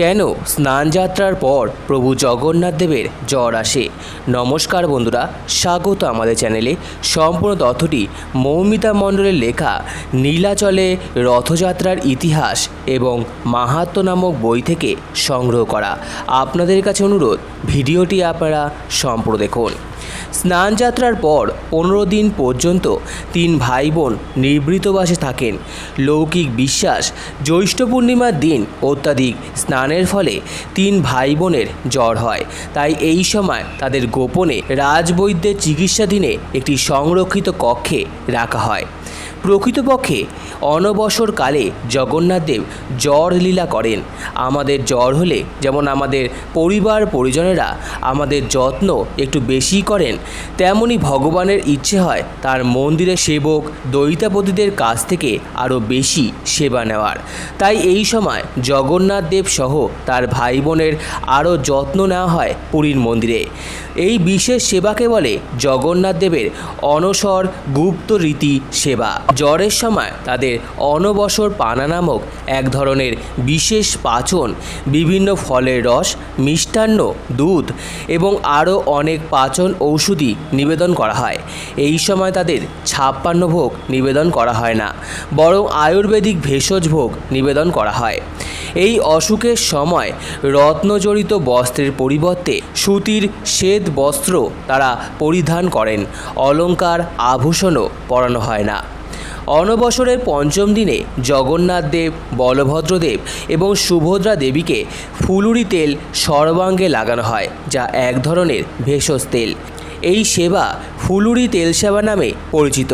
কেন স্নানযাত্রার পর প্রভু জগন্নাথ দেবের জ্বর আসে? নমস্কার বন্ধুরা, স্বাগত আমাদের চ্যানেলে। সম্পূর্ণ তথ্যটি মৌমিতা মণ্ডলের লেখা নীলাচলে রথযাত্রার ইতিহাস এবং মাহাত্ম নামক বই থেকে সংগ্রহ করা। আপনাদের কাছে অনুরোধ, ভিডিওটি আপনারা সম্পূর্ণ দেখুন। স্নানযাত্রার পর পনেরো দিন পর্যন্ত তিন ভাই বোন নিবৃতবাসে থাকেন। লৌকিক বিশ্বাস, জ্যৈষ্ঠ পূর্ণিমার দিন অত্যাধিক স্নানের ফলে তিন ভাই বোনের জ্বর হয়। তাই এই সময় তাদের গোপনে রাজবৈদ্যের চিকিৎসাধীনে একটি সংরক্ষিত কক্ষে রাখা হয়। প্রকৃতপক্ষে অনবসরকালে জগন্নাথদেব জ্বর লীলা করেন। আমাদের জ্বর হলে যেমন আমাদের পরিবার পরিজনেরা আমাদের যত্ন একটু বেশি করেন, তেমনি ভগবানের ইচ্ছে হয় তার মন্দিরে সেবক, দৈতাপতিদের কাছ থেকে আরও বেশি সেবা নেওয়ার। তাই এই সময় জগন্নাথ দেব সহ তার ভাই বোনের আরও যত্ন নেওয়া হয় পুরীর মন্দিরে। এই বিশেষ সেবাকে বলে জগন্নাথ দেবের অনসর গুপ্ত রীতি সেবা। জ্বরের সময় তাদের অনবসর পানা নামক এক ধরনের বিশেষ পাচন, বিভিন্ন ফলের রস, মিষ্টান্ন, দুধ এবং আরও অনেক পাচন ঔষধি নিবেদন করা হয়। এই সময় তাদের ছাপ্পান্ন ভোগ নিবেদন করা হয় না, বরং আয়ুর্বেদিক ভেষজ ভোগ নিবেদন করা হয়। এই অসুখের সময় রত্নজড়িত বস্ত্রের পরিবর্তে সুতির শ্বেত বস্ত্র তারা পরিধান করেন, অলঙ্কার আভূষণও পরানো হয় না। অনবসরের পঞ্চম দিনে জগন্নাথ দেব বলভদ্রদেব এবং সুভদ্রা দেবীকে ফুলুরি তেল সর্বাঙ্গে লাগানো হয়, যা এক ধরনের ভেষজ তেল। এই সেবা ফুলুরি তেল সেবা নামে পরিচিত।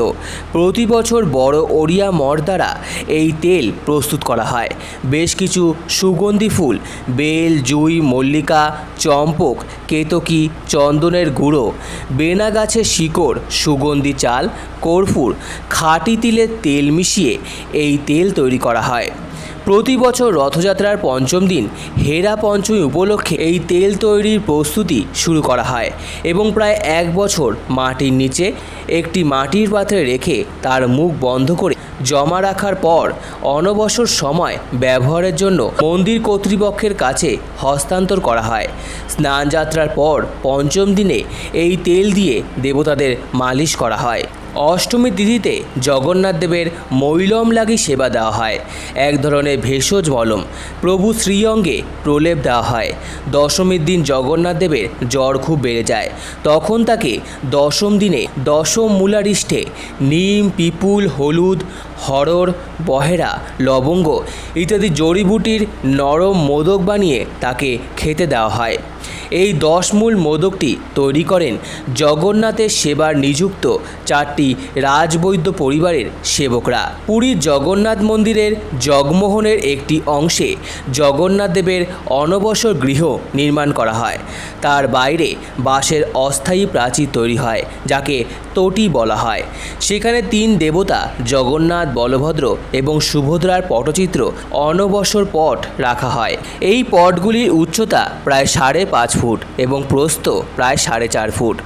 প্রতি বছর বড় ওড়িয়া মঠ দ্বারা এই তেল প্রস্তুত করা হয়। বেশ কিছু সুগন্ধি ফুল, বেল, জুই, মল্লিকা, চম্পক, কেতকী, চন্দনের গুঁড়ো, বেনা গাছের শিকড়, সুগন্ধি চাল কর্পূর খাঁটি তিলের তেল মিশিয়ে এই তেল তৈরি করা হয়। প্রতি বছর রথযাত্রার পঞ্চম দিন হেরা পঞ্চমী উপলক্ষে এই তেল তৈরির প্রস্তুতি শুরু করা হয় এবং প্রায় এক বছর মাটির নিচে একটি মাটির পাত্রে রেখে তার মুখ বন্ধ করে জমা রাখার পর অনবসর সময় ব্যবহারের জন্য মন্দির কর্তৃপক্ষের কাছে হস্তান্তর করা হয়। স্নানযাত্রার পর পঞ্চম দিনে এই তেল দিয়ে দেবতাদের মালিশ করা হয়। অষ্টমী তিথিতে জগন্নাথ দেবের মৈলম লাগি সেবা দেওয়া হয়। এক ধরনের ভেষজ মলম প্রভু শ্রীঅঙ্গে প্রলেপ দেওয়া হয়। দশমীর দিন জগন্নাথ দেবের জ্বর খুব বেড়ে যায়। তখন তাকে দশম দিনে দশম মূলারিষ্ঠে নিম, পিপুল, হলুদ, হরর, বহেরা, লবঙ্গ ইত্যাদি জড়িবুটির নরম মোদক বানিয়ে তাকে খেতে দেওয়া হয়। এই দশ মূল মোদকটি তৈরি করেন জগন্নাথের সেবার নিযুক্ত চারটি রাজবৈদ্য পরিবারের সেবকরা। পুরীর জগন্নাথ মন্দিরের জগমোহনের একটি অংশে জগন্নাথ দেবের অনবসর গৃহ নির্মাণ করা হয়। তার বাইরে বাঁশের অস্থায়ী প্রাচীর তৈরি হয়, যাকে তটি বলা হয়। সেখানে তিন দেবতা, জগন্নাথ, বলভদ্র এবং সুভদ্রার পটচিত্র অনবসর পট রাখা হয়। এই পটগুলির উচ্চতা প্রায় সাড়ে পাঁচ ফুট এবং প্রস্থ প্রায় সাড়ে চার ফুট।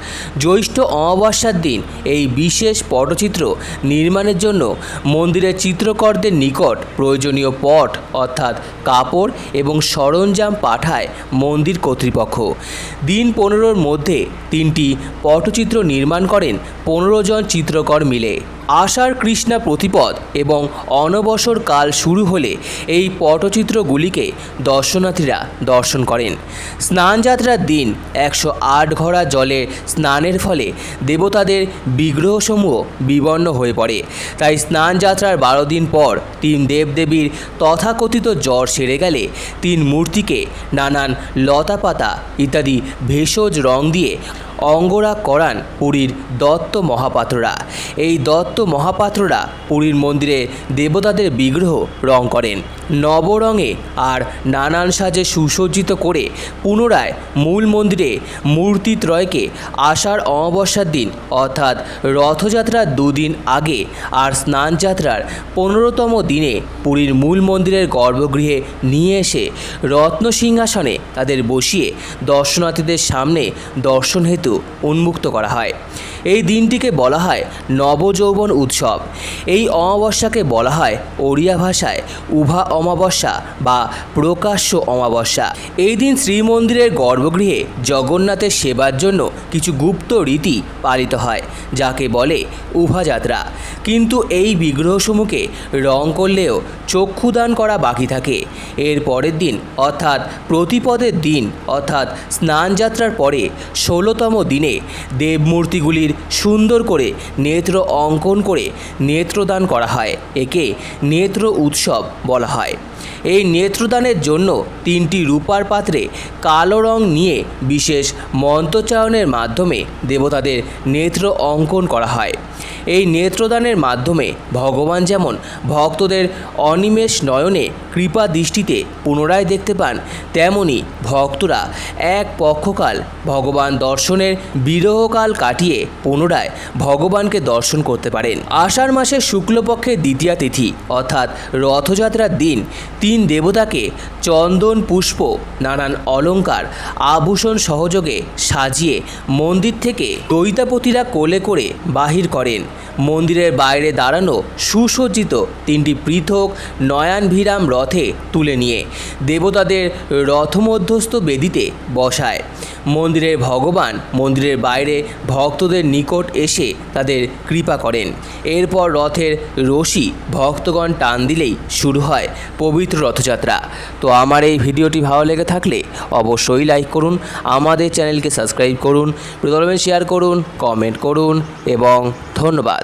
জ্যৈষ্ঠ অমাবস্যার দিন এই বিশেষ পটচিত্র নির্মাণের জন্য মন্দিরের চিত্রকরদের নিকট প্রয়োজনীয় পট অর্থাৎ কাপড় এবং সরঞ্জাম পাঠায় মন্দির কর্তৃপক্ষ। দিন পনেরোর মধ্যে তিনটি পটচিত্র নির্মাণ করেন পনেরো জন চিত্রকর মিলে। আষাঢ় কৃষ্ণা প্রতিপদ এবং অনবসর কাল শুরু হলে এই পটচিত্রগুলিকে দর্শনার্থীরা দর্শন করেন। স্নানযাত্রার দিন একশো আট ঘোড়া জলে স্নানের ফলে দেবতাদের বিগ্রহসমূহ বিবর্ণ হয়ে পড়ে। তাই স্নানযাত্রার বারো দিন পর তিন দেবদেবীর তথাকথিত জ্বর সেরে গেলে তিন মূর্তিকে নানান লতাপাতা ইত্যাদি ভেষজ রং দিয়ে অঙ্গরা করান পুরীর দত্ত মহাপাত্ররা। এই দত্ত মহাপাত্ররা পুরীর মন্দিরে দেবতাদের বিগ্রহ রং করেন। নবরঙে আর নানান সাজে সুসজ্জিত করে পুনরায় মূল মন্দিরে মূর্তিত্রয়কে আষাঢ় অমাবস্যার দিন অর্থাৎ রথযাত্রার দুদিন আগে আর স্নানযাত্রার পনেরোতম দিনে পুরীর মূল মন্দিরের গর্ভগৃহে নিয়ে এসে রত্ন সিংহাসনে তাদের বসিয়ে দর্শনার্থীদের সামনে দর্শন হেতু উন্মুক্ত করা হয়। এই দিনটিকে বলা হয় নবযৌবন উৎসব। এই অমাবস্যাকে বলা হয় ওড়িয়া ভাষায় উভা অমাবস্যা বা প্রকাশ্য অমাবস্যা। এই দিন শ্রীমন্দিরের গর্ভগৃহে জগন্নাথের সেবার জন্য কিছু গুপ্ত রীতি পালিত হয়, যাকে বলে উভাযাত্রা। কিন্তু এই বিগ্রহসমূহকে রং করলেও চক্ষুদান করা বাকি থাকে। এর পরের দিন, অর্থাৎ প্রতিপদের দিন, অর্থাৎ স্নানযাত্রার পরে ষোলোতম দিনে দেবমূর্তিগুলির সুন্দর করে নেত্র অঙ্কন করে নেত্রদান করা হয়। একে নেত্র উৎসব বলা হয়। এই নেত্রদানের জন্য তিনটি রূপার পাত্রে কালো রং নিয়ে বিশেষ মন্ত্রচারণের মাধ্যমে দেবতাদের নেত্র অঙ্কন করা হয়। এই নেত্রদানের মাধ্যমে ভগবান যেমন ভক্তদের অনিমেষ নয়নে কৃপা দৃষ্টিতে পুনরায় দেখতে পান, তেমনি ভক্তরা এক পক্ষকাল ভগবান দর্শনের বিরহকাল কাটিয়ে পুনরায় ভগবানকে দর্শন করতে পারেন। আষাঢ় মাসের শুক্লপক্ষের দ্বিতীয়া তিথি অর্থাৎ রথযাত্রার দিন তিন দেবতাকে চন্দন, পুষ্প, নানান অলংকার আভূষণ সহযোগে সাজিয়ে মন্দির থেকে দৈতাপতিরা কোলে করে বাহির করেন। মন্দিরের বাইরে দাঁড়ানো সুসজ্জিত তিনটি পৃথক নয়ানভিরাম রথে তুলে নিয়ে দেবতাদের রথমধ্যস্থ বেদিতে বসায়। মন্দিরের ভগবান, মন্দিরের বাইরে ভক্তদের নিকট এসে তাদের কৃপা করেন। এরপর রথের রশি ভক্তগণ টান দিলেই শুরু হয় পবিত্র রথযাত্রা। তো আমার এই ভিডিওটি ভালো লেগে থাকলে অবশ্যই লাইক করুন, আমাদের চ্যানেলকে সাবস্ক্রাইব করুন প্রদলবেন শেয়ার করুন কমেন্ট করুন এবং ধন্যবাদ।